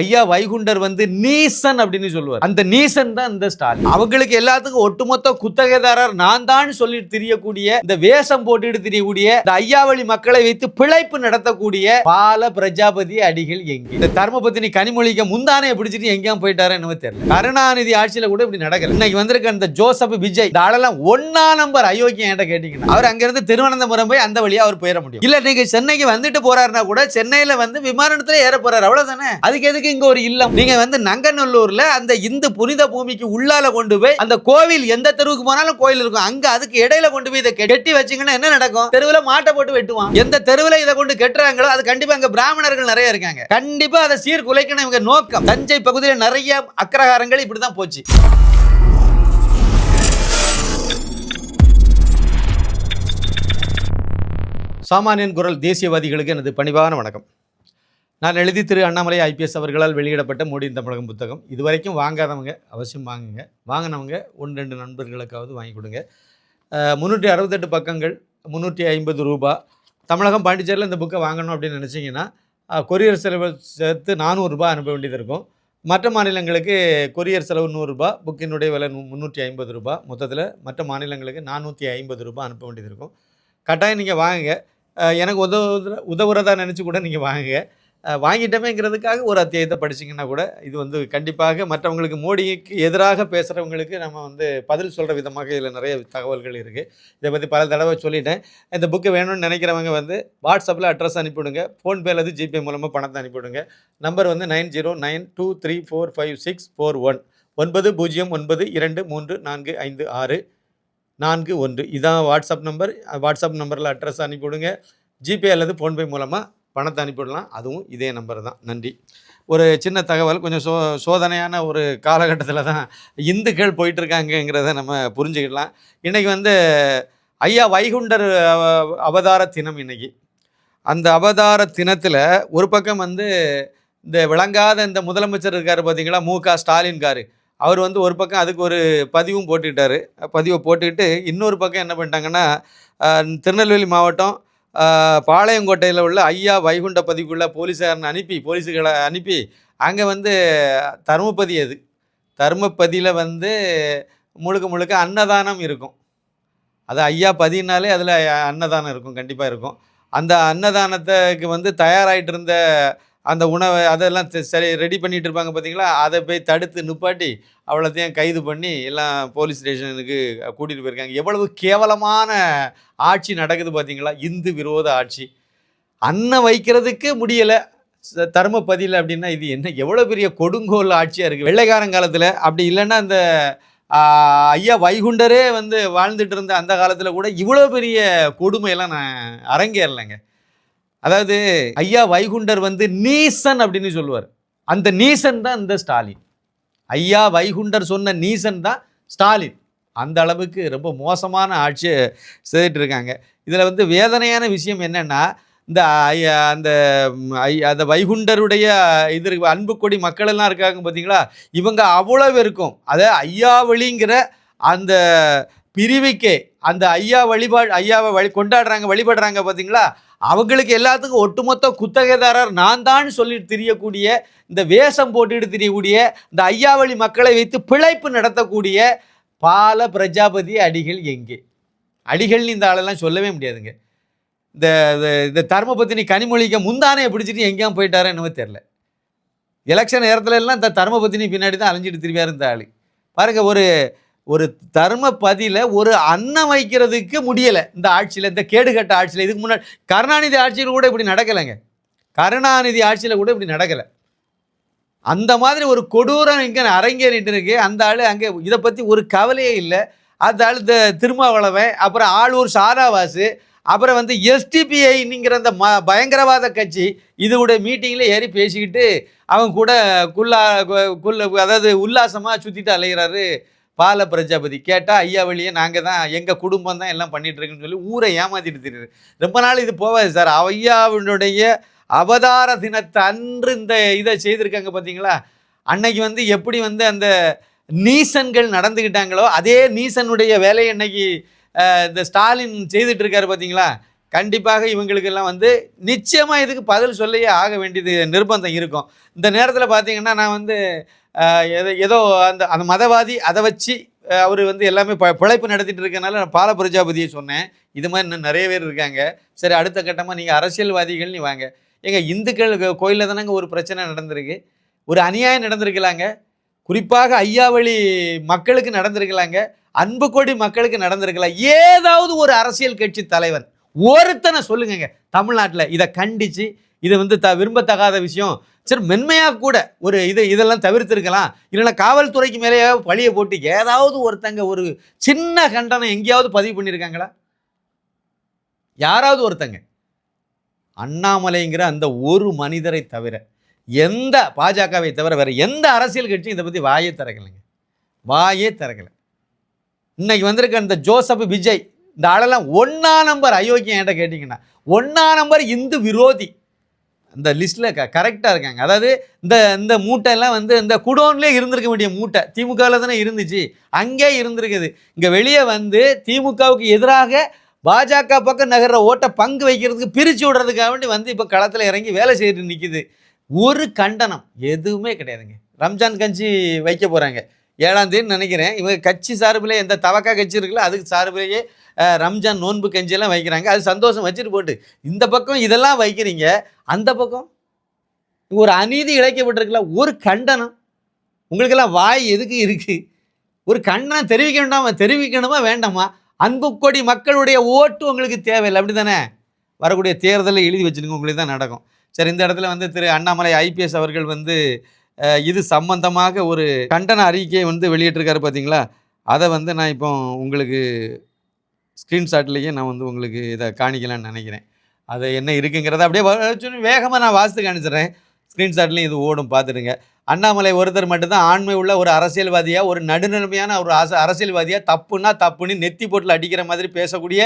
ஐயா வைகுண்டர் வந்து நீசன் அப்படின்னு சொல்லுவார். அந்த நீசன் தான் இந்த ஸ்டாலின். அவங்களுக்கு எல்லாத்துக்கும் ஒட்டுமொத்த குத்தகைதாரர் நான் தான் சொல்லி தெரியக்கூடிய இந்த வேஷம் போட்டுட்டு தெரியக்கூடிய இந்த ஐயாவளி மக்களை வைத்து பிழைப்பு நடத்தக்கூடிய பால பிரஜாபதி அடிகள் எங்கே? இந்த தர்மபத்தினி கனிமொழிக்க முந்தானையை பிடிச்சிட்டு எங்கேயும் போயிட்டாரு என்னவோ தெரியல. கருணாநிதி ஆட்சியில கூட இப்படி நடக்கல. இன்னைக்கு வந்திருக்க இந்த ஜோசப் விஜய் இந்த ஆளெல்லாம் ஒன்னா நம்பர் அயோக்கியம் என்கிட்ட கேட்டீங்கன்னா அவர் அங்கிருந்து திருவனந்தபுரம் போய் அந்த வழியா அவர் போயிட முடியும். இல்ல நீங்க சென்னைக்கு வந்துட்டு போறாருன்னா கூட சென்னையில வந்து விமானத்துல ஏற போறாரு. அவ்வளவுதானே? அதுக்கு எதுக்கு இங்க ஒரு இல்லம். நீங்க வந்து நங்கநல்லூர்ல அந்த இந்து புனித பூமிக்கு உள்ளால கொண்டு போய் அந்த கோவில் எந்த தெருவுக்கு போனாலும் கோயில் இருக்கும். அங்க அதுக்கு இடையில கொண்டு போய் இதை கெட்டி வச்சீங்கன்னா என்ன நடக்கும்? தெருவுல மாட்டை போட்டு வெட்டுவான். எந்த தெருவுல இதை கொண்டு கெட்டுறாங்களோ அது கண்டிப்பா அங்க பிராமணர்கள் நிறைய இருக்காங்க. கண்டிப்பா அதை சீர்குலைக்கணும் இவங்க நோக்கம். தஞ்சை பகுதியில் நிறைய அக்ரகாரங்கள் இப்படிதான் போச்சு. சாமானியன் குரல் தேசியவாதிகளுக்கு எனது பணிவான வணக்கம். நான் எழுதி திரு அண்ணாமலை ஐபிஎஸ் அவர்களால் வெளியிடப்பட்ட மோடியின் தமிழகம் புத்தகம். இதுவரைக்கும் வாங்காதவங்க அவசியம் வாங்குங்க. வாங்கினவங்க ஒன்று ரெண்டு நண்பர்களுக்காவது வாங்கி கொடுங்க. முந்நூற்றி அறுபத்தெட்டு பக்கங்கள் முந்நூற்றி ஐம்பது ரூபா. தமிழகம் பாண்டிச்சேரியில் இந்த புக்கை வாங்கணும் அப்படின்னு நினச்சிங்கன்னா கொரியர் செலவு சேர்த்து நானூறுரூபா அனுப்ப வேண்டியது இருக்கும். மற்ற மாநிலங்களுக்கு கொரியர் செலவு நூறுரூபா புக்கினுடைய விலை முந்நூற்றி ஐம்பது ரூபா. மொத்தத்தில் மற்ற மாநிலங்களுக்கு நானூற்றி ஐம்பது ரூபா அனுப்ப வேண்டியது இருக்கும். கட்டாயம் நீங்கள் வாங்குங்க. எனக்கு உதவுற உதவுறதா நினச்சி கூட நீங்கள் வாங்குங்க. வாங்கிட்டோமேங்கிறதுக்காக ஒரு அத்தியாயத்தை படிச்சிங்கன்னா கூட இது வந்து கண்டிப்பாக மற்றவங்களுக்கு மோடிக்கு எதிராக பேசுகிறவங்களுக்கு நம்ம வந்து பதில் சொல்கிற விதமாக இதில் நிறைய தகவல்கள் இருக்குது இதை பற்றி பல தடவை சொல்லிட்டேன். இந்த புக்கு வேணும்னு நினைக்கிறவங்க வந்து வாட்ஸ்அப்பில் அட்ரஸ் அனுப்பிவிடுங்க. ஃபோன்பே அல்லது ஜிபே மூலமாக பணத்தை அனுப்பிவிடுங்க. நம்பர் வந்து nine zero nine two three four five six four one ஒன்பது பூஜ்ஜியம் ஒன்பது இரண்டு மூன்று நான்கு ஐந்து ஆறு நான்கு ஒன்று. இதான் வாட்ஸ்அப் நம்பர் வாட்ஸ்அப் நம்பரில் அட்ரஸ் அனுப்பிவிடுங்க. ஜிபே அல்லது ஃபோன்பே மூலமாக பணத்தை அனுப்பிவிடலாம். அதுவும் இதே நம்பர் தான். நன்றி. ஒரு சின்ன தகவல் கொஞ்சம் சோ சோதனையான ஒரு காலகட்டத்தில் தான் இந்துக்கள் போயிட்டுருக்காங்கங்கிறத நம்ம புரிஞ்சுக்கலாம் இன்றைக்கி வந்து ஐயா வைகுண்டர் அவதார தினம் இன்றைக்கி அந்த அவதார தினத்தில் ஒரு பக்கம் வந்து இந்த விளங்காத இந்த முதலமைச்சர் இருக்கார் பார்த்தீங்களா மு க ஸ்டாலின் காரு அவர் வந்து ஒரு பக்கம் அதுக்கு ஒரு பதிவும் போட்டுக்கிட்டாரு. பதிவை போட்டுக்கிட்டு இன்னொரு பக்கம் என்ன பண்ணிட்டாங்கன்னா திருநெல்வேலி மாவட்டம் பாளையங்கோட்டையில் உள்ள ஐயா வைகுண்ட பதிவுக்குள்ள போலீஸாரனை அனுப்பி போலீஸுகளை அனுப்பி அங்கே வந்து தருமபதி அது. தருமபதியில் வந்து முழுக்க முழுக்க அன்னதானம் இருக்கும். அது ஐயா பதினாலே அதில் அன்னதானம் இருக்கும் கண்டிப்பாக இருக்கும். அந்த அன்னதானத்துக்கு வந்து தயாராகிட்டு இருந்த அந்த உணவை அதெல்லாம் சரி ரெடி பண்ணிட்டு இருப்பாங்க பார்த்தீங்களா அதை போய் தடுத்து நிப்பாட்டி அவ்வளோத்தையும் கைது பண்ணி எல்லாம் போலீஸ் ஸ்டேஷனுக்கு கூட்டிகிட்டு போயிருக்காங்க. எவ்வளவு கேவலமான ஆட்சி நடக்குது பார்த்தீங்களா இந்து விரோத ஆட்சி. அன்னம் வைக்கிறதுக்கு முடியலை. தர்ம பதில் அப்படின்னா இது என்ன? எவ்வளோ பெரிய கொடுங்கோல் ஆட்சியாக இருக்குது வெள்ளைக்காரங்காலத்தில் அப்படி இல்லைன்னா அந்த ஐயா வைகுண்டரே வந்து வாழ்ந்துட்டு இருந்த அந்த காலத்தில் கூட இவ்வளோ பெரிய கொடுமையெல்லாம் நான் அரங்கேறலைங்க. அதாவது ஐயா வைகுண்டர் வந்து நீசன் அப்படின்னு சொல்லுவார். அந்த நீசன் தான் இந்த ஸ்டாலின். ஐயா வைகுண்டர் சொன்ன நீசன் தான் ஸ்டாலின். அந்த அளவுக்கு ரொம்ப மோசமான ஆட்சியை செய்துட்டு இருக்காங்க இதில் வந்து வேதனையான விஷயம் என்னென்னா இந்த ஐயா அந்த ஐயா அந்த வைகுண்டருடைய இது இருக்கு, அன்பு கொடி இருக்காங்க பார்த்தீங்களா இவங்க அவ்வளவு இருக்கும். அதை ஐயாவளிங்கிற அந்த பிரிவுக்கே அந்த ஐயா வழிபாடு ஐயாவை வழி கொண்டாடுறாங்க வழிபடுறாங்க பார்த்தீங்களா அவங்களுக்கு எல்லாத்துக்கும் ஒட்டுமொத்த குத்தகைதாரர் நான் தான் சொல்லி தெரியக்கூடிய இந்த வேஷம் போட்டுட்டு தெரியக்கூடிய இந்த ஐயாவளி மக்களை வைத்து பிழைப்பு நடத்தக்கூடிய பால பிரஜாபதி அடிகள் எங்கே? அடிகள்னு இந்த ஆளெல்லாம் சொல்லவே முடியாதுங்க. இந்த இந்த- இந்த தர்மபத்தினி கனிமொழிக்க முந்தானையை பிடிச்சிட்டு எங்கேயும் போயிட்டாரோ என்னவோ தெரில எலெக்ஷன் நேரத்துல எல்லாம் இந்த தர்மபத்தினி பின்னாடி தான் அலைஞ்சிட்டு திரும்பியா இந்த ஆள். பாருங்க ஒரு ஒரு தர்ம பதியில் ஒரு அன்னம் வைக்கிறதுக்கு முடியலை. இந்த ஆட்சியில் இந்த கேடுகட்ட ஆட்சியில். இதுக்கு முன்னாடி கருணாநிதி ஆட்சியில் கூட இப்படி நடக்கலைங்க. கருணாநிதி ஆட்சியில் கூட இப்படி நடக்கலை. அந்த மாதிரி ஒரு கொடூரம் இங்கே அரங்கேறிட்டு இருக்கு. அந்த ஆள் அங்கே இதை பற்றி ஒரு கவலையே இல்லை. அந்த ஆள் இந்த திருமாவளவன் அப்புறம் ஆளூர் சாராவாசு அப்புறம் வந்து எஸ்டிபிஐங்கிற அந்த ம பயங்கரவாத கட்சி இதோட மீட்டிங்கில் ஏறி பேசிக்கிட்டு அவங்க கூட குல்லா குல்ல அதாவது உல்லாசமாக சுற்றிட்டு அலைகிறாரு பால பிரஜாபதி கேட்டால் ஐயா வழியே நாங்கள் தான் எங்கள் குடும்பம் தான் எல்லாம் பண்ணிகிட்ருக்குன்னு சொல்லி ஊரை ஏமாற்றிட்டு தெரியுது ரொம்ப நாள் இது போகாது சார். ஐயாவினுடைய அவதார தினத்தை அன்று இந்த இதை செய்திருக்காங்க பார்த்தீங்களா அன்னைக்கு வந்து எப்படி வந்து அந்த நீசன்கள் நடந்துக்கிட்டாங்களோ அதே நீசனுடைய வேலையை அன்னைக்கு இந்த ஸ்டாலின் செய்துட்டு இருக்காரு பார்த்தீங்களா கண்டிப்பாக இவங்களுக்கெல்லாம் வந்து நிச்சயமாக இதுக்கு பதில் சொல்லியே ஆக வேண்டியது நிர்பந்தம் இருக்கும். இந்த நேரத்தில் பார்த்தீங்கன்னா நான் வந்து ஏதோ ஏதோ அந்த அந்த மதவாதி அதை வச்சு அவர் வந்து எல்லாமே ப பிழைப்பு நடத்திட்டு இருக்கனால நான் பால பிரஜாபதியை சொன்னேன். இது மாதிரி இன்னும் நிறைய பேர் இருக்காங்க. சரி அடுத்த கட்டமாக நீங்கள் அரசியல்வாதிகள் நீ வாங்க. ஏங்க இந்துக்கள் கோயிலில் தானேங்க ஒரு பிரச்சனை நடந்திருக்கு. ஒரு அநியாயம் நடந்திருக்கலாங்க. குறிப்பாக ஐயாவளி மக்களுக்கு நடந்திருக்கலாங்க. அன்பு கோடி மக்களுக்கு நடந்திருக்கலாம் ஏதாவது ஒரு அரசியல் கட்சி தலைவன் ஒருத்தனை சொல்லுங்கங்க. தமிழ்நாட்டில் இதை கண்டித்து இது வந்து த விரும்பத்தகாத விஷயம். சரி மென்மையாக கூட ஒரு இதை இதெல்லாம் தவிர்த்துருக்கலாம். இல்லைன்னா காவல்துறைக்கு மேலேயே பழியை போட்டு ஏதாவது ஒருத்தங்க ஒரு சின்ன கண்டனம் எங்கேயாவது பதிவு பண்ணியிருக்காங்களா? யாராவது ஒருத்தங்க? அண்ணாமலைங்கிற அந்த ஒரு மனிதரை தவிர எந்த பாஜகவை தவிர வேறு எந்த அரசியல் கட்சியும் இதை பற்றி வாயே திறக்கலைங்க. வாயே திறக்கலை. இன்னைக்கு வந்திருக்க இந்த ஜோசப் விஜய் இந்த ஆளெல்லாம் ஒன்றா நம்பர் அயோக்கியம் என்கிட்ட கேட்டிங்கன்னா ஒன்றா நம்பர் இந்து விரோதி. இந்த லிஸ்ட்டில் க கரெக்டாக இருக்காங்க. அதாவது இந்த இந்த மூட்டையெல்லாம் வந்து இந்த குடோன்லேயே இருந்திருக்க வேண்டிய மூட்டை. திமுகவில் தானே இருந்துச்சு. அங்கே இருந்திருக்குது. இங்கே வெளியே வந்து திமுகவுக்கு எதிராக பாஜக பக்கம் நகர்ற ஓட்டை பங்கு வைக்கிறதுக்கு பிரித்து விடுறதுக்காக வேண்டி வந்து இப்போ களத்தில் இறங்கி வேலை செய்துட்டு நிற்கிது ஒரு கண்டனம் எதுவுமே கிடையாதுங்க. ரம்ஜான் கஞ்சி வைக்க போகிறாங்க ஏழாம் தேதி நினைக்கிறேன். இவங்க கட்சி சார்பிலே எந்த தவக்கா கட்சி இருக்குல்ல அதுக்கு சார்பிலேயே ரம்ஜான் நோன்பு கஞ்சியெல்லாம் வைக்கிறாங்க. அது சந்தோஷம் வச்சுட்டு போட்டு. இந்த பக்கம் இதெல்லாம் வைக்கிறீங்க. அந்த பக்கம் ஒரு அநீதி இழைக்கப்பட்டிருக்குல்ல ஒரு கண்டனம். உங்களுக்கெல்லாம் வாய் எதுக்கு இருக்குது ஒரு கண்டனம் தெரிவிக்க வேண்டாமா தெரிவிக்கணுமா? வேண்டாமா? அன்பு கொடி மக்களுடைய ஓட்டு உங்களுக்கு தேவையில்லை. அப்படி தானே வரக்கூடிய தேர்தலில் எழுதி வச்சுருங்க. உங்களுக்கு தான் நடக்கும். சரி இந்த இடத்துல வந்து திரு அண்ணாமலை ஐபிஎஸ் அவர்கள் வந்து இது சம்பந்தமாக ஒரு கண்டன அறிக்கையை வந்து வெளியிட்டிருக்காரு பார்த்தீங்களா அதை வந்து நான் இப்போ உங்களுக்கு ஸ்க்ரீன்ஷாட்லேயே நான் வந்து உங்களுக்கு இதை காணிக்கலான்னு நினைக்கிறேன். அது என்ன இருக்குங்கிறத அப்படியே வேகமாக நான் வாசித்து காணிச்சிடுறேன். ஸ்க்ரீன்ஷாட்லேயும் இது ஓடும் பார்த்துடுங்க. அண்ணாமலை ஒருத்தர் மட்டும்தான் ஆண்மை உள்ள ஒரு அரசியல்வாதியாக ஒரு நடுநிலைமையான ஒரு அச அரசியல்வாதியாக தப்புன்னா தப்புன்னு நெத்தி போட்டில் அடிக்கிற மாதிரி பேசக்கூடிய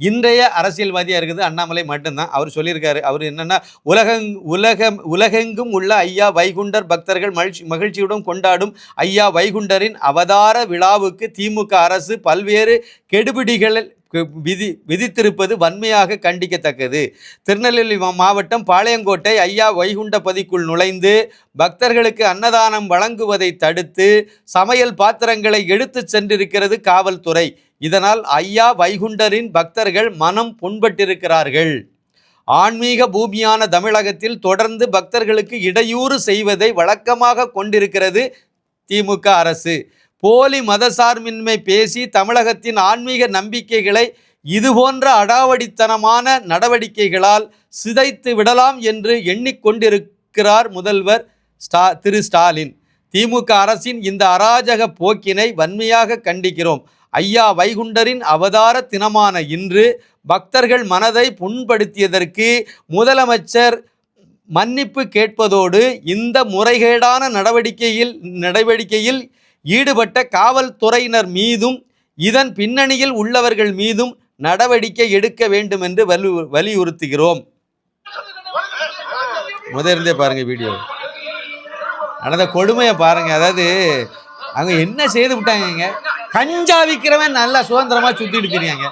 இன்றைய அரசியல்வாதியாக இருக்குது அண்ணாமலை மட்டும்தான். அவர் சொல்லியிருக்காரு அவர் என்னென்னா உலகங் உலகம் உலகெங்கும் உள்ள ஐயா வைகுண்டர் பக்தர்கள் மகிழ்ச்சி மகிழ்ச்சியுடன் கொண்டாடும் ஐயா வைகுண்டரின் அவதார விழாவுக்கு திமுக அரசு பல்வேறு கெடுபிடிகள் விதி விதித்திருப்பது வன்மையாக கண்டிக்கத்தக்கது. திருநெல்வேலி மா- மாவட்டம் பாளையங்கோட்டை ஐயா வைகுண்டபதிக்குள் நுழைந்து பக்தர்களுக்கு அன்னதானம் வழங்குவதை தடுத்து சமையல் பாத்திரங்களை எடுத்துச் சென்றிருக்கிறது காவல்துறை. இதனால் ஐயா வைகுண்டரின் பக்தர்கள் மனம் புண்பட்டிருக்கிறார்கள். ஆன்மீக பூமியான தமிழகத்தில் தொடர்ந்து பக்தர்களுக்கு இடையூறு செய்வதை வழக்கமாக கொண்டிருக்கிறது திமுக அரசு. போலி மதசார்பின்மை பேசி தமிழகத்தின் ஆன்மீக நம்பிக்கைகளை இதுபோன்ற அடாவடித்தனமான நடவடிக்கைகளால் சிதைத்து விடலாம் என்று எண்ணிக்கொண்டிருக்கிறார் முதல்வர் ஸ்டா திரு ஸ்டாலின். திமுக அரசின் இந்த அராஜக போக்கினை வன்மையாக கண்டிக்கிறோம். ஐயா வைகுண்டரின் அவதார தினமான இன்று பக்தர்கள் மனதை புண்படுத்தியதற்கு முதலமைச்சர் மன்னிப்பு கேட்பதோடு இந்த முறைகேடான நடவடிக்கையில் நடவடிக்கையில் ஈடுபட்ட காவல்துறையினர் மீதும் இதன் பின்னணியில் உள்ளவர்கள் மீதும் நடவடிக்கை எடுக்க வேண்டும் என்று வலு வலியுறுத்துகிறோம். முதலிருந்தே பாருங்க வீடியோ நடந்த கொடுமையை பாருங்க. அதாவது அவங்க என்ன செய்து விட்டாங்க கஞ்சா விற்கிறவன் நல்லா சுதந்திரமா சுத்திட்டு தெரியாங்க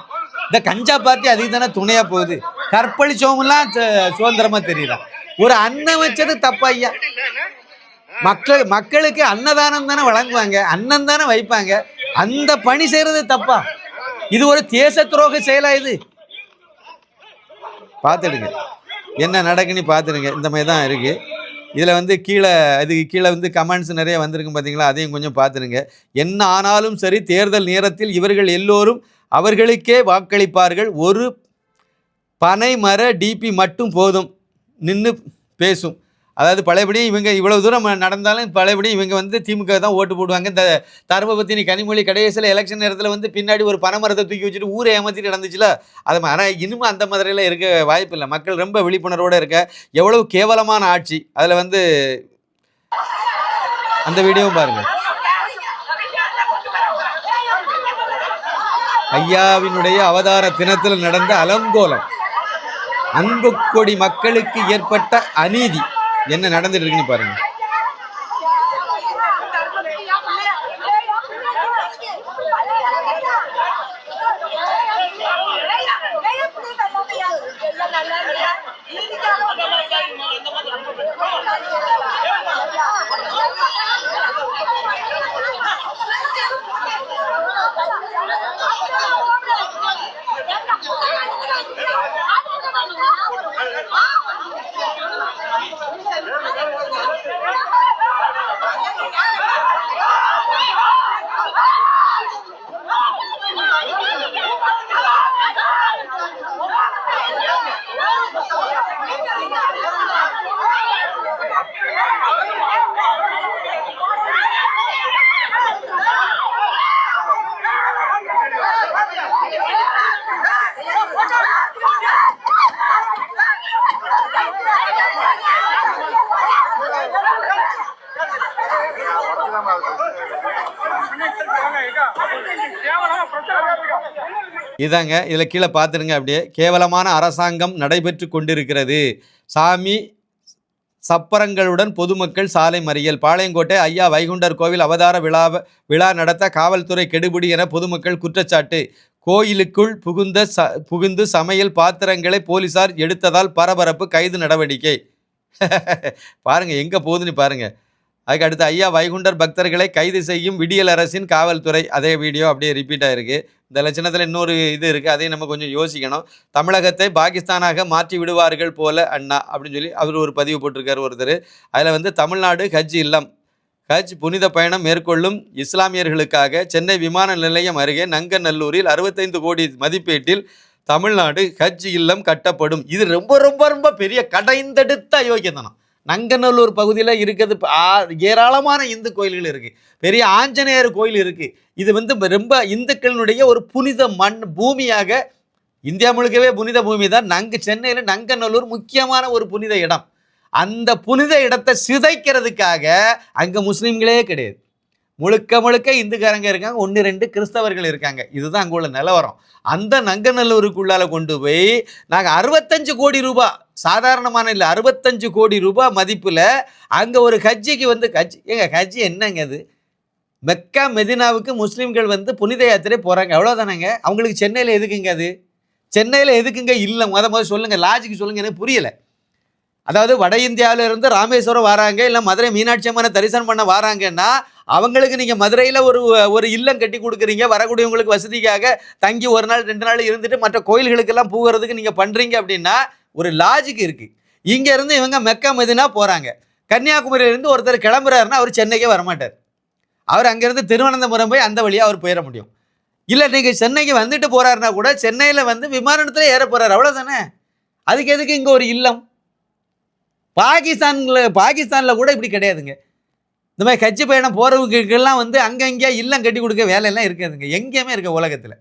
இந்த கஞ்சா பார்ட்டி அதுக்கு தானே துணையா போகுது. கற்பழிச்சவங்கலாம் சு- சுதந்திரமா தெரியலாம் ஒரு அன்னம் வச்சது தப்பா ஐயா? மக்கள் மக்களுக்கு அன்னதானம் தானே வழங்குவாங்க அன்னம் தானே வைப்பாங்க. அந்த பணி செய்யறது தப்பா? இது ஒரு தேச துரோக செயலா இது? பார்த்துடுங்க. என்ன நடக்குன்னு பார்த்துடுங்க. இந்த மாதிரி தான் இருக்குது இதில் வந்து கீழே அதுக்கு கீழே வந்து கமெண்ட்ஸ் நிறைய வந்திருக்கும் பார்த்தீங்களா? அதையும் கொஞ்சம் பார்த்துடுங்க. என்ன ஆனாலும் சரி தேர்தல் நேரத்தில் இவர்கள் எல்லோரும் அவர்களுக்கே வாக்களிப்பார்கள். ஒரு பனை மர டிபி மட்டும் போதும். நின்று பேசும். அதாவது பழையபடி இவங்க இவ்வளோ தூரம் நடந்தாலும் பழையபடி இவங்க வந்து திமுக தான் ஓட்டு போடுவாங்க. இந்த தர்மபத்தினி கனிமொழி கடைசியில் எலெக்ஷன் நேரத்தில் வந்து பின்னாடி ஒரு பனைமரத்தை தூக்கி வச்சுட்டு ஊரை ஏமாத்திட்டு நடந்துச்சுல? அது ஆனால் இனிமே அந்த மாதிரிலாம் இருக்க வாய்ப்பு இல்லை. மக்கள் ரொம்ப விழிப்புணர்வோடு இருக்க. எவ்வளவு கேவலமான ஆட்சி. அதில் வந்து அந்த வீடியோவும் பாருங்கள் ஐயாவினுடைய அவதார தினத்தில் நடந்த அலங்கோலம். அன்பு கொடி மக்களுக்கு ஏற்பட்ட அநீதி. என்ன நடந்துட்டு இருக்குன்னு பாருங்க. இதாங்க இதில் கீழே பார்த்துருங்க அப்படியே. கேவலமான அரசாங்கம் நடைபெற்று கொண்டிருக்கிறது. சாமி சப்பரங்களுடன் பொதுமக்கள் சாலை மறியல். பாளையங்கோட்டை ஐயா வைகுண்டர் கோவில் அவதார விழா விழா நடத்த காவல்துறை கெடுபிடி என பொதுமக்கள் குற்றச்சாட்டு. கோயிலுக்குள் புகுந்த ச புகுந்து சமையல் பாத்திரங்களை போலீசார் எடுத்ததால் பரபரப்பு கைது நடவடிக்கை. பாருங்கள் எங்கே போகுதுன்னு பாருங்கள் அதுக்கு அடுத்து ஐயா வைகுண்டர் பக்தர்களை கைது செய்யும் விடியல் அரசின் காவல்துறை. அதே வீடியோ அப்படியே ரிப்பீட் ஆயிருக்கு. இந்த லட்சணத்தில் இன்னொரு இது இருக்குது அதையும் நம்ம கொஞ்சம் யோசிக்கணும். தமிழகத்தை பாகிஸ்தானாக மாற்றி விடுவார்கள் போல அண்ணா அப்படின்னு சொல்லி அவர் ஒரு பதிவு போட்டிருக்கார் ஒருத்தர். அதில் வந்து தமிழ்நாடு ஹஜ் இல்லம். ஹஜ் புனித பயணம் மேற்கொள்ளும் இஸ்லாமியர்களுக்காக சென்னை விமான நிலையம் அருகே நங்கநல்லூரில் அறுபத்தைந்து கோடி மதிப்பீட்டில் தமிழ்நாடு ஹஜ் இல்லம் கட்டப்படும். இது ரொம்ப ரொம்ப ரொம்ப பெரிய கடைந்தெடுத்த யோகியதனம் நங்கநல்லூர் பகுதியில் இருக்கிறது ஆ- ஏராளமான இந்து கோயில்கள் இருக்குது பெரிய ஆஞ்சநேயர் கோயில் இருக்குது இது வந்து ரொம்ப இந்துக்களினுடைய ஒரு புனித மண் பூமியாக இந்தியா முழுக்கவே புனித பூமி தான். நங்கு சென்னையில் நங்கநல்லூர் முக்கியமான ஒரு புனித இடம். அந்த புனித இடத்தை சிதைக்கிறதுக்காக அங்கே முஸ்லீம்களே கிடையாது. முழுக்க முழுக்க இந்துக்காரங்க இருக்காங்க. ஒன்று ரெண்டு கிறிஸ்தவர்கள் இருக்காங்க. இதுதான் அங்கே உள்ள நிலவரம். அந்த நங்கநல்லூருக்குள்ளால கொண்டு போய் நாங்கள் அறுபத்தஞ்சு கோடி ரூபாய் சாதாரணமான இல்லை அறுபத்தஞ்சு கோடி ரூபாய் மதிப்பில் அங்கே ஒரு கட்சிக்கு வந்து கட்சி ஏங்க கட்சி என்னங்க அது? மெக்கா மெதினாவுக்கு முஸ்லீம்கள் வந்து புனித யாத்திரை போகிறாங்க அவ்வளோதானங்க அவங்களுக்கு சென்னையில் எதுக்குங்க அது? சென்னையில் எதுக்குங்க இல்லை? முத முத சொல்லுங்கள் லாஜிக்கு சொல்லுங்கள் எனக்கு புரியலை. அதாவது வட இந்தியாவில இருந்து ராமேஸ்வரம் வராங்க இல்லை மதுரை மீனாட்சி அம்மனை தரிசனம் பண்ண வராங்கன்னா அவங்களுக்கு நீங்கள் மதுரையில் ஒரு ஒரு இல்லம் கட்டி கொடுக்குறீங்க வரக்கூடியவங்களுக்கு வசதிக்காக தங்கி ஒரு நாள் ரெண்டு நாள் இருந்துட்டு மற்ற கோயில்களுக்கெல்லாம் போகிறதுக்கு நீங்கள் பண்ணுறீங்க அப்படின்னா ஒரு லாஜிக் இருக்குது இங்கேருந்து இவங்க மெக்கா மதினா போகிறாங்க கன்னியாகுமரியிலேருந்து ஒருத்தர் கிளம்புறாருன்னா அவர் சென்னைக்கே வரமாட்டார். அவர் அங்கேருந்து திருவனந்தபுரம் போய் அந்த வழியாக அவர் போயிட முடியும். இல்லை நீங்கள் சென்னைக்கு வந்துட்டு போகிறாருன்னா கூட சென்னையில் வந்து விமானத்தில் ஏற போகிறார் அவ்வளோதானே அதுக்கு எதுக்கு இங்கே ஒரு இல்லம்? பாகிஸ்தான்ல பாகிஸ்தானில் கூட இப்படி கிடையாதுங்க. இந்த மாதிரி கட்சி பயணம் போகிறவங்களுக்கெல்லாம் வந்து அங்கங்கே இல்லம் கட்டி கொடுக்க வேலையெல்லாம் இருக்காதுங்க. எங்கேயுமே இருக்க உலகத்தில்.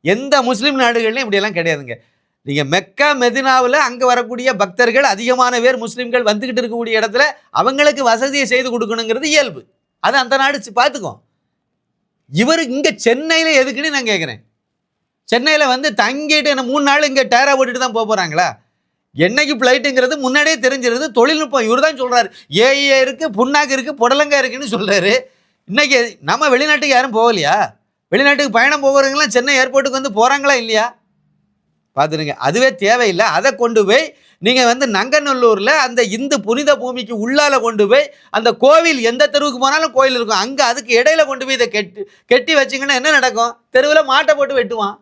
எந்த முஸ்லீம் நாடுகள்லையும் இப்படியெல்லாம் கிடையாதுங்க. நீங்கள் மெக்கா மெதினாவில் அங்கே வரக்கூடிய பக்தர்கள் அதிகமான பேர் முஸ்லீம்கள் வந்துக்கிட்டு இருக்கக்கூடிய இடத்துல அவங்களுக்கு வசதியை செய்து கொடுக்கணுங்கிறது இயல்பு. அது அந்த நாடு சி- இவர் இங்கே சென்னையில் எதுக்குன்னு நான் கேட்குறேன் சென்னையில் வந்து தங்கிட்டு என்ன மூணு நாள் இங்கே டயரா ஓட்டிட்டு தான் போக போகிறாங்களா என்னைக்கு ஃப்ளைட்டுங்கிறது முன்னாடியே தெரிஞ்சிருது. தொழில்நுட்பம் இவர் தான் சொல்கிறாரு ஏஏ இருக்குது புண்ணாக்கு இருக்குது புடலங்காய் இருக்குன்னு சொல்கிறாரு இன்னைக்கு நம்ம வெளிநாட்டுக்கு யாரும் போகலையா? வெளிநாட்டுக்கு பயணம் போகிறவங்களாம் சென்னை ஏர்போர்ட்டுக்கு வந்து போகிறாங்களா இல்லையா? பார்த்துருங்க அதுவே தேவையில்லை. அதை கொண்டு போய் நீங்கள் வந்து நங்கநல்லூரில் அந்த இந்து புனித பூமிக்கு உள்ளால கொண்டு போய் அந்த கோவில் எந்த தெருவுக்கு போனாலும் கோயில் இருக்கும். அங்கே அதுக்கு இடையில கொண்டு போய் இதை கெட்டி கெட்டி வச்சிங்கன்னா என்ன நடக்கும்? தெருவில் மாட்டை போட்டு வெட்டுவான்.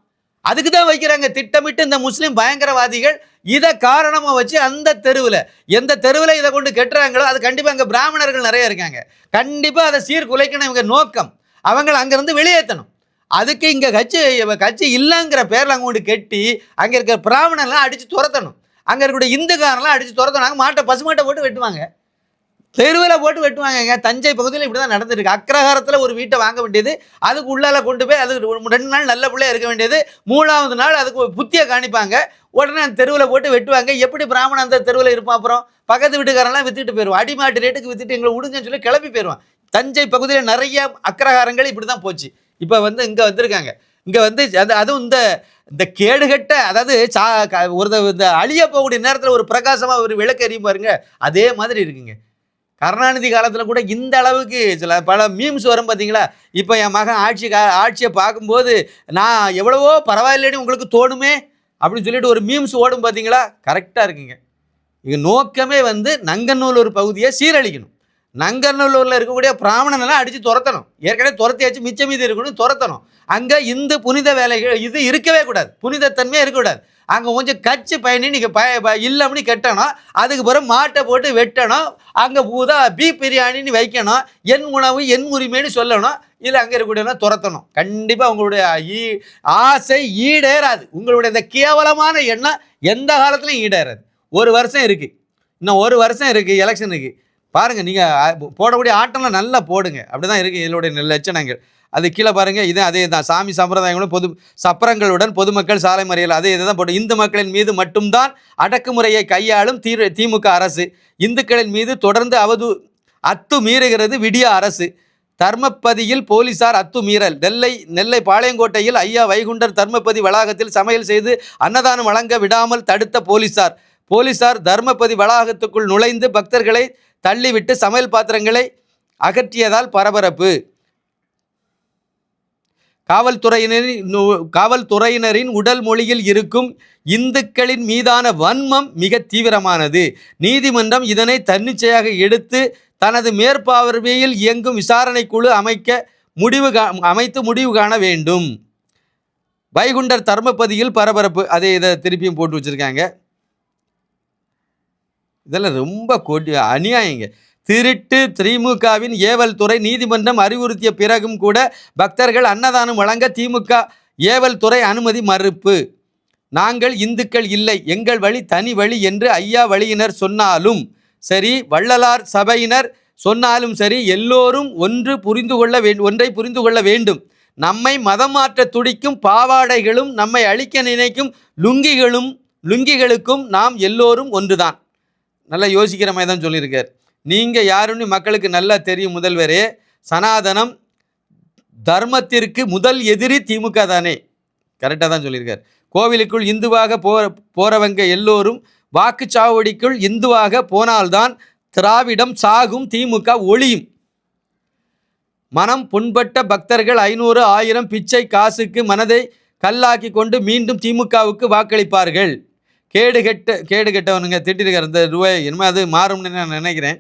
அதுக்கு தான் வைக்கிறாங்க. திட்டமிட்டு இந்த முஸ்லீம் பயங்கரவாதிகள் இதை காரணமாக வச்சு அந்த தெருவில் எந்த தெருவில் இதை கொண்டு கெட்டுறாங்களோ அது கண்டிப்பாக அங்கே பிராமணர்கள் நிறைய இருக்காங்க. கண்டிப்பாக அதை சீர்குலைக்கணும் இவங்க நோக்கம். அவங்கள அங்கேருந்து வெளியேற்றணும் அதுக்கு இங்கே கட்சி கட்சி இல்லைங்கிற பேரில் அங்கே கொண்டு கெட்டி அங்கே இருக்கிற பிராமணர்லாம் அடித்து துரத்தணும். அங்கே இருக்கக்கூடிய இந்துக்காரெல்லாம் அடித்து துரத்தணும். அங்கே மாட்டை பசுமாட்டை போட்டு வெட்டுவாங்க. தெருவில் போட்டு வெட்டுவாங்கங்க. தஞ்சை பகுதியில் இப்படி தான் நடந்துருக்கு. அக்ரஹாரத்தில் ஒரு வீட்டை வாங்க வேண்டியது அதுக்கு உள்ளால கொண்டு போய் அதுக்கு ஒரு ரெண்டு நாள் நல்ல பிள்ளையா இருக்க வேண்டியது மூணாவது நாள் அதுக்கு புத்தியை காணிப்பாங்க. உடனே அந்த தெருவில் போட்டு வெட்டுவாங்க. எப்படி பிராமணன் அந்த தெருவில் இருப்பான் அப்புறம்? பக்கத்து வீட்டுக்காரெல்லாம் வித்துட்டு போயிடுவான் அடிமாட்டு ரேட்டுக்கு வித்துட்டு எங்களை விடுங்கன்னு சொல்லி கிளம்பி போயிடுவான் தஞ்சை பகுதியில் நிறைய அக்ரஹாரங்கள் இப்படி தான் போச்சு. இப்போ வந்து இங்கே வந்திருக்காங்க. இங்கே வந்து அது அதுவும் இந்த இந்த கேடுகட்ட அதாவது சா ஒரு இந்த அழிய போகக்கூடிய நேரத்தில் ஒரு பிரகாசமாக ஒரு விளக்கு எறியும் பாருங்க. அதே மாதிரி இருக்குங்க. கருணாநிதி காலத்தில் கூட இந்த அளவுக்கு சில பல மீம்ஸ் வரும் பார்த்தீங்களா இப்போ என் மகன் ஆட்சி கா ஆட்சியை பார்க்கும்போது நான் எவ்வளவோ பரவாயில்லைன்னு உங்களுக்கு தோணுமே? அப்படின்னு சொல்லிட்டு ஒரு மீம்ஸ் ஓடும் பார்த்தீங்களா கரெக்டாக இருக்குங்க. இது நோக்கமே வந்து நங்கநல்லூர் பகுதியை சீரழிக்கணும். நங்கநல்லூரில் இருக்கக்கூடிய பிராமணனெல்லாம் அடித்து துரத்தணும். ஏற்கனவே துரத்தியாச்சு மிச்சம் மீது இருக்கணும் துரத்தணும். அங்கே இந்த புனித வேலைகள் இது இருக்கவே கூடாது. புனிதத்தன்மையே இருக்கக்கூடாது. அங்கே கொஞ்சம் கட்சி பயணி நீங்கள் பய ப- கட்டணும். அதுக்கு பிறகு மாட்டை போட்டு வெட்டணும். அங்கே பூதா பி பிரியாணின்னு வைக்கணும். என் உணவு என் உரிமைன்னு சொல்லணும். இல்லை அங்கே இருக்கக்கூடியவங்க துரத்தணும். கண்டிப்பாக உங்களுடைய ஈ- ஆசை ஈடேறாது. உங்களுடைய இந்த கேவலமான எண்ணம் எந்த காலத்துலையும் ஈடேறாது. ஒரு வருஷம் இருக்குது இன்னும் ஒரு வருஷம் இருக்குது எலெக்ஷனுக்கு பாருங்கள் நீங்கள் போடக்கூடிய ஆட்டம்லாம் நல்லா போடுங்க. அப்படி தான் இருக்குது இதனுடைய லட்சணங்கள். அது கீழே பாருங்கள் இது அதே தான். சாமி சம்பிரதாயங்களும் பொது சப்பரங்களுடன் பொதுமக்கள் சாலை மறியல் அதே இதை தான் போட்டு இந்து மக்களின் மீது மட்டும்தான் அடக்குமுறையை கையாளும் தீ திமுக அரசு. இந்துக்களின் மீது தொடர்ந்து அவது அத்து மீறுகிறது விடிய அரசு. தர்மப்பதியில் போலீசார் அத்துமீறல் நெல்லை நெல்லை பாளையங்கோட்டையில் ஐயா வைகுண்டர் தர்மப்பதி வளாகத்தில் சமையல் செய்து அன்னதானம் வழங்க விடாமல் தடுத்த போலீசார். போலீசார் தர்மப்பதி வளாகத்துக்குள் நுழைந்து பக்தர்களை தள்ளிவிட்டு சமையல் பாத்திரங்களை அகற்றியதால் பரபரப்பு. காவல்துறையினரின் காவல்துறையினரின் உடல் மொழியில் இருக்கும் இந்துக்களின் மீதான வன்மம் மிக தீவிரமானது. நீதிமன்றம் இதனை தன்னிச்சையாக எடுத்து தனது மேற்பார்வையில் இயங்கும் விசாரணை குழு அமைக்க முடிவு கா அமைத்து முடிவு காண வேண்டும். வைகுண்டர் தர்மபதியில் பரபரப்பு அதை இதை திருப்பியும் போட்டு வச்சுருக்காங்க. இதெல்லாம் ரொம்ப கொடி அநியாயங்க. திருட்டு திமுகவின் ஏவல் துறை நீதிமன்றம் அறிவுறுத்திய பிறகும் கூட பக்தர்கள் அன்னதானம் வழங்க திமுக ஏவல் துறை அனுமதி மறுப்பு. நாங்கள் இந்துக்கள் இல்லை எங்கள் வழி தனி வழி என்று ஐயா வழியினர் சொன்னாலும் சரி வள்ளலார் சபையினர் சொன்னாலும் சரி எல்லோரும் ஒன்று புரிந்து கொள்ள வேண்டும் ஒன்றை புரிந்து கொள்ள வேண்டும். நம்மை மதம் மாற்ற துடிக்கும் பாவாடைகளும் நம்மை அழிக்க நினைக்கும் லுங்கிகளும் லுங்கிகளுக்கும் நாம் எல்லோரும் ஒன்றுதான். நல்லா யோசிக்கிற மாதிரி தான் சொல்லியிருக்கார். நீங்கள் யாருன்னு மக்களுக்கு நல்லா தெரியும் முதல்வரே. சனாதனம் தர்மத்திற்கு முதல் எதிரி திமுக தானே. கரெக்டாக தான் சொல்லியிருக்கார். கோவிலுக்குள் இந்துவாக போ போகிறவங்க எல்லோரும் வாக்குச்சாவடிக்குள் இந்துவாக போனால்தான் திராவிடம் சாகும் திமுக ஒளியும். மனம் புண்பட்ட பக்தர்கள் ஐநூறு ஆயிரம் பிச்சை காசுக்கு மனதை கல்லாக்கி கொண்டு மீண்டும் திமுகவுக்கு வாக்களிப்பார்கள். கேடு கெட்ட கேடு கெட்டவனுங்க திட்டிருக்கார். இந்த ரூபாய் என்னமோ அது மாறும்னு நான் நினைக்கிறேன்.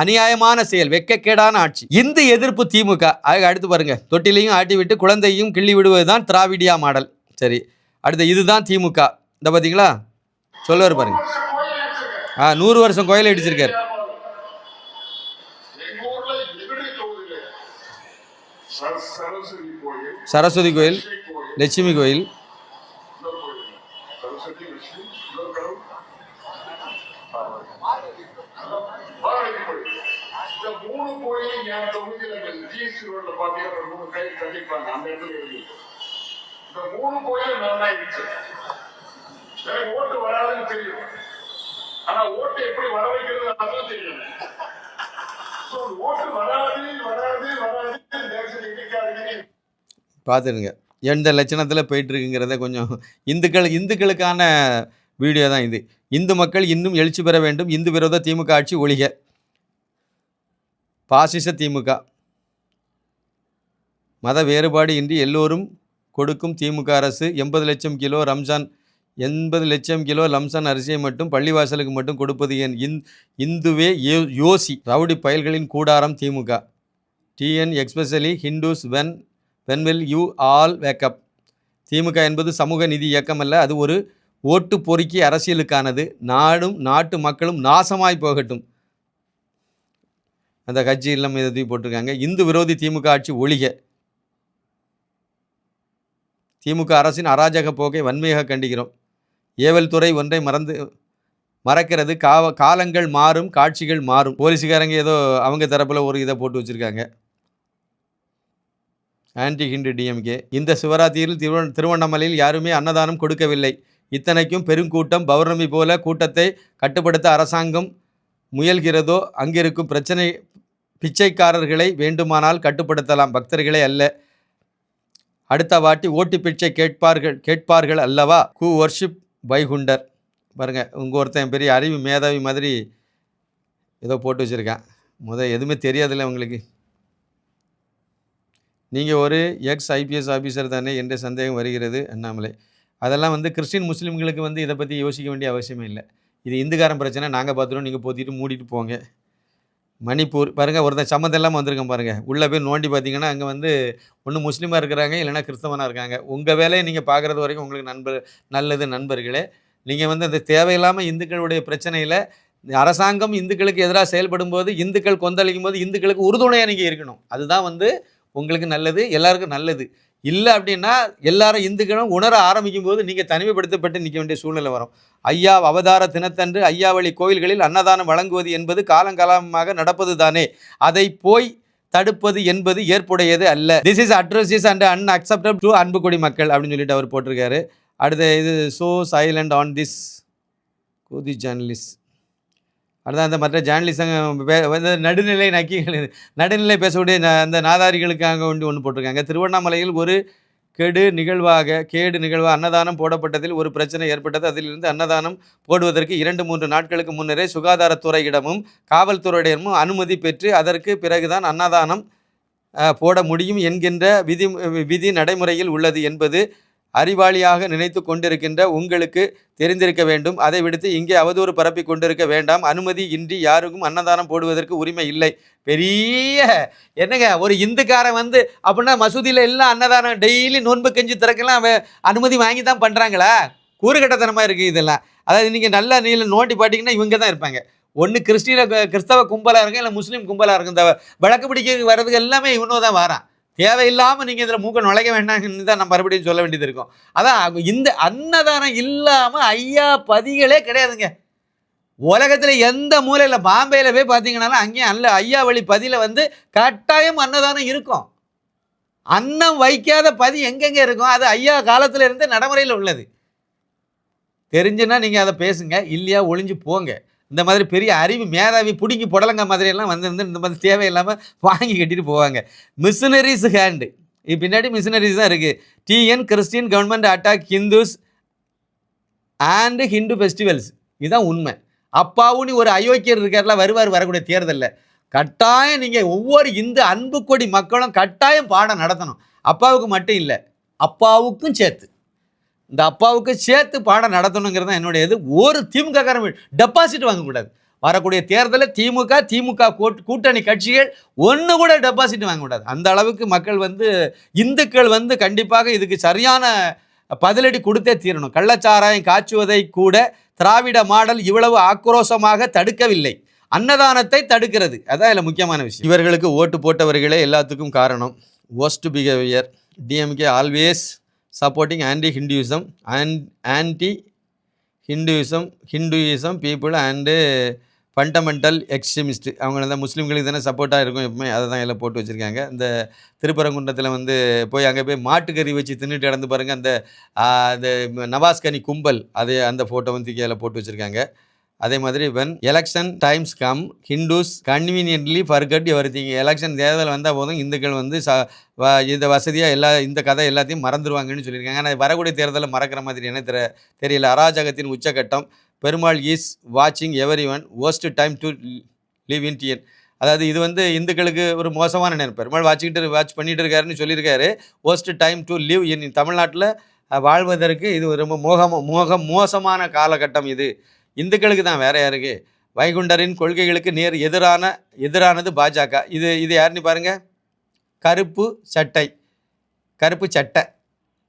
அநியாயமான செயல் வெக்கக்கேடான ஆட்சி. இந்து எதிர்ப்பு திமுக. அதுக்கு அடுத்து பாருங்க. தொட்டிலையும் ஆட்டி விட்டு குழந்தையும் கிள்ளி விடுவதுதான் திராவிடியா மாடல். சரி. அடுத்து இதுதான் திமுக. இந்த பார்த்தீங்களா சொல்லுவார் பாருங்க. ஆ நூறு வருஷம் கோயில் அடிச்சிருக்காரு சரஸ்வதி கோயில் சரஸ்வதி கோயில் லட்சுமி கோயில் லட்சுமி கோயில் இன்னொரு கோயில் சரஸ்வதி லட்சுமி இன்னொரு கடவுள் பார்வதி கோயில் இந்த மூணு கோயிலும் என் தொகுதியில ஜிஎஸ்டி ரோட்ல பாத்தீங்கன்னா ஒரு மூணு கை அந்த இடத்துல இருக்கு இந்த மூணு கோயிலும் நல்லா எனக்கு ஓட்டு வராதுன்னு தெரியும். ஆனா ஓட்டு எப்படி வர வைக்கிறது அதுவும் தெரியும். So, ஓட்டு வராது வராது வராது பார்த்துடுங்க எந்த லட்சணத்தில் போயிட்டுருக்குங்கிறத கொஞ்சம் இந்துக்கள் இந்துக்களுக்கான வீடியோ தான் இது. இந்து மக்கள் இன்னும் எழுச்சி பெற வேண்டும். இந்து விரோத திமுக ஆட்சி ஒழிக. பாசிச திமுக. மத வேறுபாடு இன்றி எல்லோரும் கொடுக்கும் திமுக அரசு எண்பது லட்சம் கிலோ ரம்ஜான் எண்பது லட்சம் கிலோ லம்சான் அரிசியை மட்டும் பள்ளிவாசலுக்கு மட்டும் கொடுப்பது என் இந் இந்துவே யோ யோசி. ரவுடி பயல்களின் கூடாரம் திமுக. TN especially Hindus when when will you all wake up. திமுக என்பது சமூக நிதி இயக்கம் அல்ல அது ஒரு ஓட்டு பொறுக்கி அரசியலுக்கானது. நாடும் நாட்டு மக்களும் நாசமாய் போகட்டும். அந்த கட்சி இல்லம் இதை போட்டிருக்காங்க. இந்து விரோதி திமுக ஆட்சி ஒழிக. திமுக அரசின் அராஜக போக்கை வன்மையாக கண்டிக்கிறோம். ஏவல் துறை ஒன்றை மறந்து மறக்கிறது. காவ காலங்கள் மாறும் காட்சிகள் மாறும். போலீஸுக்காரங்க ஏதோ அவங்க தரப்பில் ஒரு இதை போட்டு வச்சுருக்காங்க. Anti Hindu DMK. இந்த சிவராத்திரியில் திருவ திருவண்ணாமலையில் யாருமே அன்னதானம் கொடுக்கவில்லை. இத்தனைக்கும் பெருங்கூட்டம் பௌர்ணமி போல கூட்டத்தை கட்டுப்படுத்த அரசாங்கம் முயல்கிறதோ அங்கிருக்கும் பிரச்சனை பிச்சைக்காரர்களை வேண்டுமானால் கட்டுப்படுத்தலாம். பக்தர்களே அல்ல. அடுத்த வாட்டி ஓட்டு பிச்சை கேட்பார்கள் கேட்பார்கள் அல்லவா? கூ வர்ஷிப் வைகுண்டர். பாருங்க உங்கள் ஒருத்தன் பெரிய அறிவு மேதாவி மாதிரி ஏதோ போட்டு வச்சுருக்கேன். முத எதுவுமே தெரியாதுல்ல உங்களுக்கு. நீங்கள் ஒரு எக்ஸ் ஐபிஎஸ் ஆஃபீஸர் தானே என்ற சந்தேகம் வருகிறது அண்ணாமலை. அதெல்லாம் வந்து கிறிஸ்டின் முஸ்லீம்களுக்கு வந்து இதை பற்றி யோசிக்க வேண்டிய அவசியமே இல்லை. இது இந்துக்காரன் பிரச்சனை நாங்கள் பார்த்துருவோம் நீங்கள் போத்திட்டு மூடிட்டு போங்க. மணிப்பூர். பாருங்கள் ஒருத்தன் சம்மந்தம் இல்லாமல் வந்திருக்கேன் பாருங்கள் உள்ளே போய் நோண்டி பார்த்தீங்கன்னா அங்கே வந்து ஒன்று முஸ்லீமாக இருக்கிறாங்க இல்லைன்னா கிறிஸ்தவனாக இருக்காங்க. உங்கள் வேலையை நீங்கள் பார்க்குறது வரைக்கும் உங்களுக்கு நண்பர் நல்லது நண்பர்களே. நீங்கள் வந்து அந்த தேவையில்லாமல் இந்துக்களுடைய பிரச்சனையில் அரசாங்கம் இந்துக்களுக்கு எதிராக செயல்படும் போது இந்துக்கள் கொந்தளிக்கும் போது இந்துக்களுக்கு உறுதுணையாக நீங்கள் இருக்கணும். அதுதான் வந்து உங்களுக்கு நல்லது எல்லாருக்கும் நல்லது. இல்லை அப்படின்னா எல்லாரும் இந்துக்களும் உணர ஆரம்பிக்கும் போது நீங்கள் தனிமைப்படுத்தப்பட்டு நிற்க வேண்டிய சூழ்நிலை வரும். ஐயா அவதார தினத்தன்று ஐயாவளி கோயில்களில் அன்னதானம் வழங்குவது என்பது காலங்காலமாக நடப்பது தானே அதை போய் தடுப்பது என்பது ஏற்புடையது அல்ல. This is atrocious and un unacceptable to அன்புக்குடி மக்கள் அப்படின்னு சொல்லிட்டு அவர் போட்டிருக்காரு. அடுத்த இது so silent on this godi journalist அடுத்த அந்த மற்ற ஜேர்னலிசம் நடுநிலை நக்கிகள் நடுநிலை பேசக்கூடிய அந்த நாதாரிகளுக்காக ஒன்று ஒன்று போட்டிருக்காங்க. திருவண்ணாமலையில் ஒரு கெடு நிகழ்வாக கேடு நிகழ்வாக அன்னதானம் போடப்பட்டதில் ஒரு பிரச்சனை ஏற்பட்டது. அதிலிருந்து அன்னதானம் போடுவதற்கு இரண்டு மூன்று நாட்களுக்கு முன்னரே சுகாதாரத்துறையிடமும் காவல்துறையிடமும் அனுமதி பெற்று அதற்கு பிறகுதான் அன்னதானம் போட முடியும் என்கின்ற விதி விதி நடைமுறையில் உள்ளது என்பது அறிவாளியாக நினைத்து கொண்டிருக்கின்ற உங்களுக்கு தெரிந்திருக்க வேண்டும். அதை விடுத்து இங்கே அவதூறு பரப்பி கொண்டிருக்க வேண்டாம். அனுமதி இன்றி யாருக்கும் அன்னதானம் போடுவதற்கு உரிமை இல்லை. பெரிய என்னங்க ஒரு இந்துக்காரன் வந்து அப்படின்னா மசூதியில் எல்லாம் அன்னதானம் டெய்லி நோன்பு கஞ்சி திறக்கலாம் அவன் அனுமதி வாங்கி தான் பண்ணுறாங்களா கூறுகட்டத்தனமாக இருக்குது இதெல்லாம். அதாவது நீங்கள் நல்லா நீல நோண்டி பாட்டிங்கன்னா இவங்க தான் இருப்பாங்க. ஒன்று கிறிஸ்டின கிறிஸ்தவ கும்பலாக இருக்கும் இல்லை முஸ்லீம் கும்பலாக இருக்கும் இந்த விளக்கு பிடிக்க வர்றதுக்கு எல்லாமே இவனோ தான் வாரான். தேவையில்லாமல் நீங்கள் இதில் மூக்க நுழைக்க வேண்டாம்னு தான் நம்ம மறுபடியும் சொல்ல வேண்டியது இருக்கும். அதான் இந்த அன்னதானம் இல்லாமல் ஐயா பதிகளே கிடையாதுங்க. உலகத்தில் எந்த மூலையில் பாம்பேயில் போய் பார்த்தீங்கன்னாலும் அங்கேயும் அல்ல ஐயா வழி பதியில் வந்து கட்டாயம் அன்னதானம் இருக்கும். அன்னம் வைக்காத பதி எங்கெங்கே இருக்கும்? அது ஐயா காலத்தில் இருந்து நடைமுறையில் உள்ளது. தெரிஞ்சுன்னா நீங்கள் அதை பேசுங்க. இல்லையா ஒளிஞ்சு போங்க. இந்த மாதிரி பெரிய அறிவு மேதாவி பிடிங்கி புடலங்க மாதிரியெல்லாம் வந்திருந்து இந்த மாதிரி தேவையில்லாமல் வாங்கி கட்டிட்டு போவாங்க. மிஷினரிஸ் ஹேண்டு இது பின்னாடி மிஷினரிஸ் தான் இருக்குது TN Christian government attack Hindus and Hindu festivals இதுதான் உண்மை. அப்பாவுன்னு ஒரு அயோக்கியர் இருக்கார்ல வருவார் வரக்கூடிய தேர்தலில். கட்டாயம் நீங்கள் ஒவ்வொரு இந்து அன்பு கொடி மக்களும் கட்டாயம் பாடம் நடத்தணும். அப்பாவுக்கு மட்டும் இல்லை அப்பாவுக்கும் சேர்த்து. இந்த அப்பாவுக்கு சேர்த்து பாடம் நடத்தணுங்கிறது தான் என்னுடைய இது ஒரு திமுக டெபாசிட் வாங்கக்கூடாது. வரக்கூடிய தேர்தலில் திமுக திமுக கூட்டணி கட்சிகள் ஒன்று கூட டெபாசிட் வாங்கக்கூடாது. அந்த அளவுக்கு மக்கள் வந்து இந்துக்கள் வந்து கண்டிப்பாக இதுக்கு சரியான பதிலடி கொடுத்தே தீரணும். கள்ளச்சாராயம் காய்ச்சுவதை கூட திராவிட மாடல் இவ்வளவு ஆக்ரோஷமாக தடுக்கவில்லை. அன்னதானத்தை தடுக்கிறது. அதான் இதில் முக்கியமான விஷயம். இவர்களுக்கு ஓட்டு போட்டவர்களே எல்லாத்துக்கும் காரணம். Worst behaviour DMK always supporting anti Hinduism and anti Hinduism Hinduism people and fundamental extremist அவங்க தான் முஸ்லீம்களுக்கு தானே சப்போர்ட்டாக இருக்கும் எப்பவுமே. அதை தான் இதில் போட்டு வச்சுருக்காங்க. இந்த திருப்பரங்குன்றத்தில் வந்து போய் அங்கே போய் மாட்டுக்கறி வச்சு தின்னுட்டு இடந்து பாருங்கள் அந்த அந்த நவாஸ்கனி கும்பல் அது அந்த ஃபோட்டோ வந்து அதில் போட்டு வச்சுருக்காங்க. அதே மாதிரி when election times come Hindus conveniently forget everything election தேர்தல் வந்தால் போதும் இந்துக்கள் வந்து ச வ- இந்த வசதியாக எல்லா இந்த கதை எல்லாத்தையும் மறந்துடுவாங்கன்னு சொல்லியிருக்காங்க. ஆனால் வரக்கூடிய தேர்தலில் மறக்கிற மாதிரி என்ன தெரிய தெரியல. அராஜகத்தின் உச்சகட்டம் பெருமாள் இஸ் வாட்சிங் everyone worst time to live in TN அதாவது இது வந்து இந்துக்களுக்கு ஒரு மோசமான நேரம் பெருமாள் வாட்சிக்கிட்டு வாட்ச் பண்ணிகிட்டு இருக்காருன்னு சொல்லியிருக்காரு. Worst time to live in தமிழ்நாட்டில் வாழ்வதற்கு இது ஒரு ரொம்ப மோகம் மோகம் மோசமான காலகட்டம் இது. இந்துக்களுக்கு தான் வேற யாருக்கு? வைகுண்டரின் கொள்கைகளுக்கு நேர் எதிரான எதிரானது பாஜக. இது இது யாருன்னு பாருங்கள் கருப்பு சட்டை. கருப்பு சட்டை.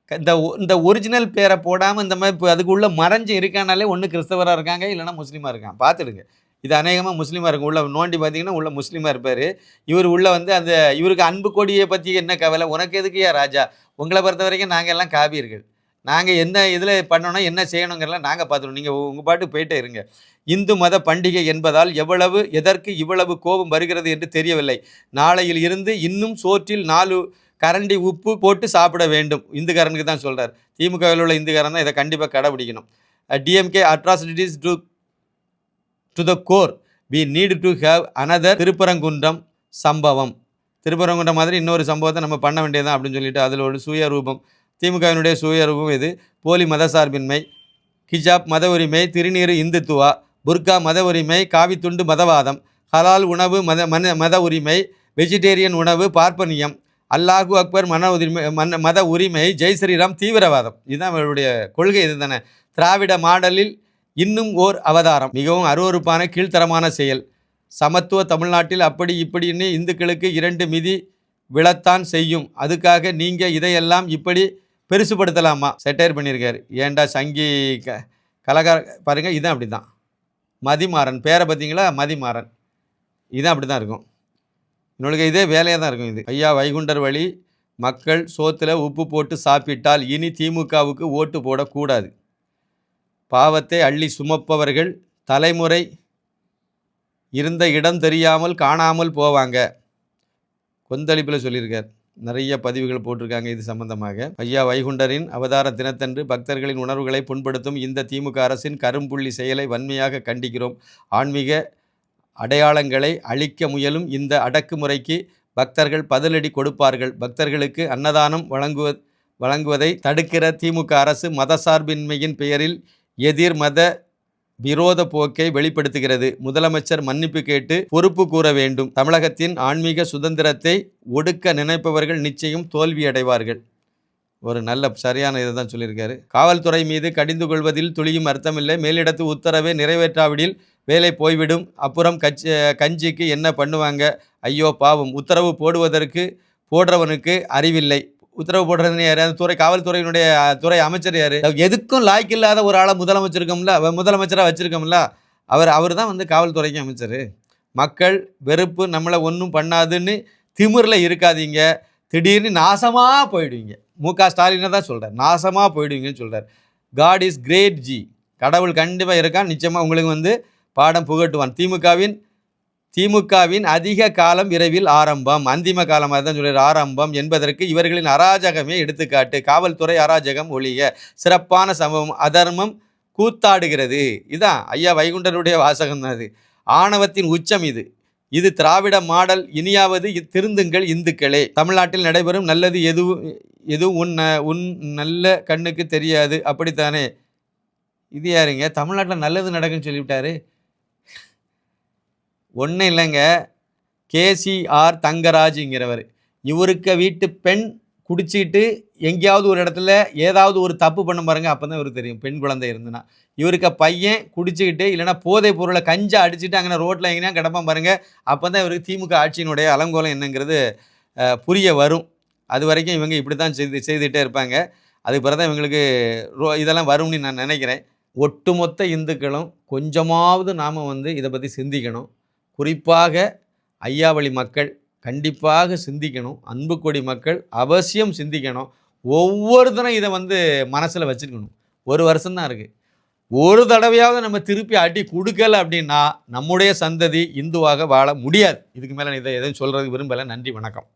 க- இந்த இந்த ஒரிஜினல் பேரை போடாமல் இந்த மாதிரி இப்போ அதுக்குள்ளே மறைஞ்சு இருக்கானாலே ஒன்று கிறிஸ்தவராக இருக்காங்க இல்லைன்னா முஸ்லீமாக இருக்கான் பார்த்துடுங்க. இது அநேகமாக முஸ்லீமாக இருக்கும் உள்ள நோண்டி பார்த்தீங்கன்னா உள்ள முஸ்லீமாக இருப்பார். இவர் உள்ள வந்து அந்த இவருக்கு அன்பு கொடியை பற்றி என்ன கவலை? உனக்கு எதுக்கு ஏன் ராஜா? உங்களை பொறுத்த வரைக்கும் நாங்கள் எல்லாம் காவியர்கள் நாங்கள் என்ன இதில் பண்ணணும் என்ன செய்யணுங்கிறலாம் நாங்கள் பார்த்துருவோம் நீங்கள் உங்கள் பாட்டு போயிட்டே இருங்க. இந்து மத பண்டிகை என்பதால் எவ்வளவு எதற்கு இவ்வளவு கோபம் வருகிறது என்று தெரியவில்லை. நாளையில் இருந்து இன்னும் சோற்றில் நாலு கரண்டி உப்பு போட்டு சாப்பிட வேண்டும். இந்துக்காரனுக்கு தான் சொல்கிறார் திமுகவில் உள்ள இந்துக்காரன் தான் இதை கண்டிப்பாக கடைபிடிக்கணும். DMK atrocities to to the core we need to have another Thiruparankundram சம்பவம். திருப்பரங்குன்றம் மாதிரி இன்னொரு சம்பவத்தை நம்ம பண்ண வேண்டியதான் அப்படின்னு சொல்லிட்டு அதில் ஒரு சுயரூபம் திமுகவினுடைய சுயரூபம் இது. போலி மதசார்பின்மை ஹிஜாப் மத உரிமை திருநீறு இந்துத்துவா புர்கா மத உரிமை காவித்துண்டு மதவாதம் ஹலால் உணவு மத மன மத உரிமை வெஜிடேரியன் உணவு பார்ப்பனியம் அல்லாஹு அக்பர் மன உரிமை மன மத உரிமை ஜெய் ஸ்ரீராம் தீவிரவாதம். இதுதான் அவருடைய கொள்கை இதுதானே. திராவிட மாடலில் இன்னும் ஓர் அவதாரம். மிகவும் அருவருப்பான கீழ்த்தரமான செயல். சமத்துவ தமிழ்நாட்டில் அப்படி இப்படின்னு இந்துக்களுக்கு இரண்டு மிதி விழத்தான் செய்யும். அதுக்காக நீங்கள் இதையெல்லாம் இப்படி பெருசுப்படுத்தலாமா செட்டையர் பண்ணியிருக்காரு. ஏன்டா சங்கி க கலகார பாருங்கள் இதான் அப்படி தான் மதிமாறன். பேரை பார்த்தீங்களா? மதிமாறன். இதான் அப்படி தான் இருக்கும். இன்னொரு இதே வேலையாக தான் இருக்கும் இது. ஐயா வைகுண்டர் வழி மக்கள் சோத்தில் உப்பு போட்டு சாப்பிட்டால் இனி திமுகவுக்கு ஓட்டு போடக்கூடாது. பாவத்தை அள்ளி சுமப்பவர்கள் தலைமுறை இருந்த இடம் தெரியாமல் காணாமல் போவாங்க. கொந்தளிப்பில் சொல்லியிருக்கார். நிறைய பதிவுகள் போட்டிருக்காங்க இது சம்பந்தமாக. ஐயா வைகுண்டரின் அவதார தினத்தன்று பக்தர்களின் உணர்வுகளை புண்படுத்தும் இந்த திமுக அரசின் கரும்புள்ளி செயலை வன்மையாக கண்டிக்கிறோம். ஆன்மீக அடையாளங்களை அழிக்க முயலும் இந்த அடக்குமுறைக்கு பக்தர்கள் பதிலடி கொடுப்பார்கள். பக்தர்களுக்கு அன்னதானம் வழங்குவ வழங்குவதை தடுக்கிற திமுக அரசு மதசார்பின்மையின் பெயரில் எதிர் மத விரோத போக்கை வெளிப்படுத்துகிறது. முதலமைச்சர் மன்னிப்பு கேட்டு பொறுப்பு கூற வேண்டும். தமிழகத்தின் ஆன்மீக சுதந்திரத்தை ஒடுக்க நினைப்பவர்கள் நிச்சயம் தோல்வியடைவார்கள். ஒரு நல்ல சரியான இதை தான் சொல்லியிருக்காரு. காவல்துறை மீது கடிந்து கொள்வதில் துளியும் அர்த்தமில்லை. மேலிடத்து உத்தரவை நிறைவேற்றாவிடில் வேலை போய்விடும். அப்புறம் கச்சி கஞ்சிக்கு என்ன பண்ணுவாங்க? ஐயோ பாவம். உத்தரவு போடுவதற்கு போடுறவனுக்கு அறிவில்லை. உத்தரவு போடுறதுன்னு யார்? துறை காவல்துறையினுடைய துறை அமைச்சர் யார்? எதுக்கும் லாய்க்கு இல்லாத ஒரு ஆளை முதலமைச்சிருக்கோம்ல முதலமைச்சராக வச்சுருக்கோம்ல அவர் அவர் தான் வந்து காவல்துறைக்கு அமைச்சர். மக்கள் வெறுப்பு நம்மளை ஒன்றும் பண்ணாதுன்னு திமிரில் இருக்காதீங்க. திடீர்னு நாசமாக போயிடுவீங்க. மு க. ஸ்டாலினை தான் சொல்கிறார் நாசமாக போயிடுவீங்கன்னு சொல்கிறார் காட் இஸ் கிரேட் ஜி கடவுள் கண்டிப்பாக இருக்கான். நிச்சயமாக உங்களுக்கு வந்து பாடம் புகட்டுவான். திமுகவின் திமுகவின் அதிக காலம் விரைவில் ஆரம்பம். அந்திம காலமாக தான் சொல்கிறார். ஆரம்பம் என்பதற்கு இவர்களின் அராஜகமே எடுத்துக்காட்டு. காவல்துறை அராஜகம் ஒழிய சிறப்பான சம்பவம் அதர்மம் கூத்தாடுகிறது. இதான் ஐயா வைகுண்டனுடைய வாசகம் தான் அது. ஆணவத்தின் உச்சம் இது. இது திராவிட மாடல். இனியாவது திருந்துங்கள் இந்துக்களே. தமிழ்நாட்டில் நடைபெறும் நல்லது எதுவும் எதுவும் உன் உன் நல்ல கண்ணுக்கு தெரியாது. அப்படித்தானே? இது யாருங்க? தமிழ்நாட்டில் நல்லது நடக்குன்னு சொல்லிவிட்டாரு. ஒன்றும் இல்லைங்க. கேசிஆர் தங்கராஜுங்கிறவர். இவருக்கு வீட்டு பெண் குடிச்சிட்டு எங்கேயாவது ஒரு இடத்துல ஏதாவது ஒரு தப்பு பண்ண பாருங்க அப்போ தான் இவருக்கு தெரியும். பெண் குழந்தை இருந்துன்னா. இவருக்கு பையன் குடிச்சிக்கிட்டு இல்லைன்னா போதைப் பொருளை கஞ்சா அடிச்சுட்டு அங்கே ரோட்டில் எங்கேயா கிடப்பான் பாருங்கள் அப்போ தான் இவருக்கு திமுக ஆட்சியினுடைய அலங்கோலம் என்னங்கிறது புரிய வரும். அது வரைக்கும் இவங்க இப்படி தான் செய்து செய்துகிட்டே இருப்பாங்க. அதுக்கு பிறகு தான் இவங்களுக்கு ரோ இதெல்லாம் வரும்னு நான் நினைக்கிறேன். ஒட்டுமொத்த இந்துக்களும் கொஞ்சமாவது நாம் வந்து இதை பற்றி சிந்திக்கணும். குறிப்பாக ஐயாவளி மக்கள் கண்டிப்பாக சிந்திக்கணும். அன்புக்கொடி மக்கள் அவசியம் சிந்திக்கணும். ஒவ்வொருத்தரும் இதை வந்து மனசில் வச்சுருக்கணும். ஒரு வருஷம்தான் இருக்குது ஒரு தடவையாவது நம்ம திருப்பி அடி கொடுக்கல அப்படின்னா நம்முடைய சந்ததி இந்துவாக வாழ முடியாது. இதுக்கு மேலே இதை எதுவும் சொல்கிறது விரும்பலை. நன்றி வணக்கம்.